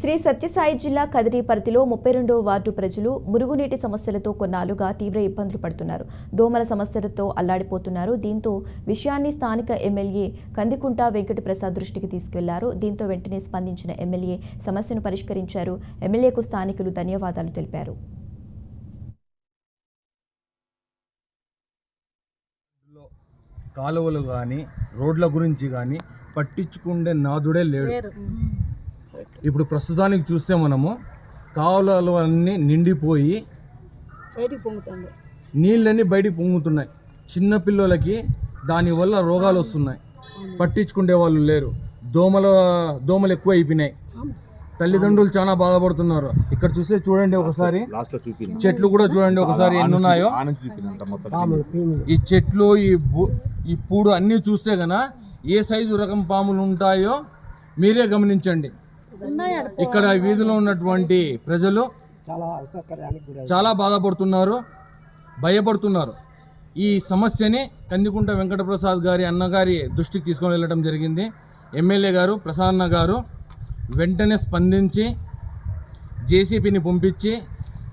శ్రీ సత్యసాయి జిల్లా కదిరి పరిధిలో ముప్పై రెండో వార్డు ప్రజలు మురుగునీటి సమస్యలతో కొన్నాళ్ళుగా తీవ్ర ఇబ్బందులు పడుతున్నారు. దోమల సమస్యలతో అల్లాడిపోతున్నారు. దీంతో విషయాన్ని స్థానిక ఎమ్మెల్యే కందికుంట వెంకట ప్రసాద్ దృష్టికి తీసుకెళ్ళారు. దీంతో వెంటనే స్పందించిన ఎమ్మెల్యే సమస్యను పరిష్కరించారు. ఎమ్మెల్యేకు స్థానికులు ధన్యవాదాలు తెలిపారు. కాలువలు కానీ రోడ్ల గురించి కానీ పట్టించుకుండే నాదుడే లేడు. ఇప్పుడు ప్రస్తుతానికి చూస్తే మనము కాలువలు అన్నీ నిండిపోయి బయటికి పొంగుతుంది. నీళ్ళన్నీ బయటికి పొంగుతున్నాయి. చిన్న పిల్లలకి దానివల్ల రోగాలు వస్తున్నాయి. పట్టించుకునే వాళ్ళు లేరు. దోమల దోమలు ఎక్కువ అయిపోయినాయి తల్లిదండ్రులు చాలా బాధపడుతున్నారు. ఇక్కడ చూస్తే చూడండి ఒకసారి. లాస్ట్లో చూపిన. చెట్లు కూడా చూడండి ఒకసారి ఎన్ని ఉన్నాయో. ఆనంద్ చూపినంత మొత్తం. ఈ చెట్లు ఈ బు- ఈ పూడు అన్నీ చూస్తే గన ఏ సైజు రకం పాములు ఉంటాయో మీరే గమనించండి. ఇక్కడ వీధిలో ఉన్నటువంటి ప్రజలు చాలా బాధపడుతున్నారు భయపడుతున్నారు. ఈ సమస్యని కందికుంట వెంకటప్రసాద్ గారి అన్నగారి దృష్టికి తీసుకొని వెళ్ళడం జరిగింది. ఎమ్మెల్యే గారు ప్రసన్న గారు వెంటనే స్పందించి జేసీబీని పంపించి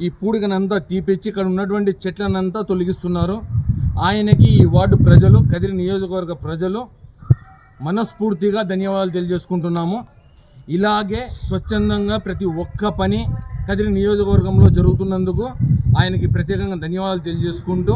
ఈ పూడికనంతా తీపిచ్చి ఇక్కడ ఉన్నటువంటి చెట్లనంతా తొలగిస్తున్నారు. ఆయనకి ఈ వార్డు ప్రజలు కదిరి నియోజకవర్గ ప్రజలు మనస్ఫూర్తిగా ధన్యవాదాలు తెలియజేసుకుంటున్నాము. ఇలాగే స్వచ్ఛందంగా ప్రతి ఒక్క పని కదిరి నియోజకవర్గంలో జరుగుతున్నందుకు ఆయనకి ప్రత్యేకంగా ధన్యవాదాలు తెలియజేసుకుంటూ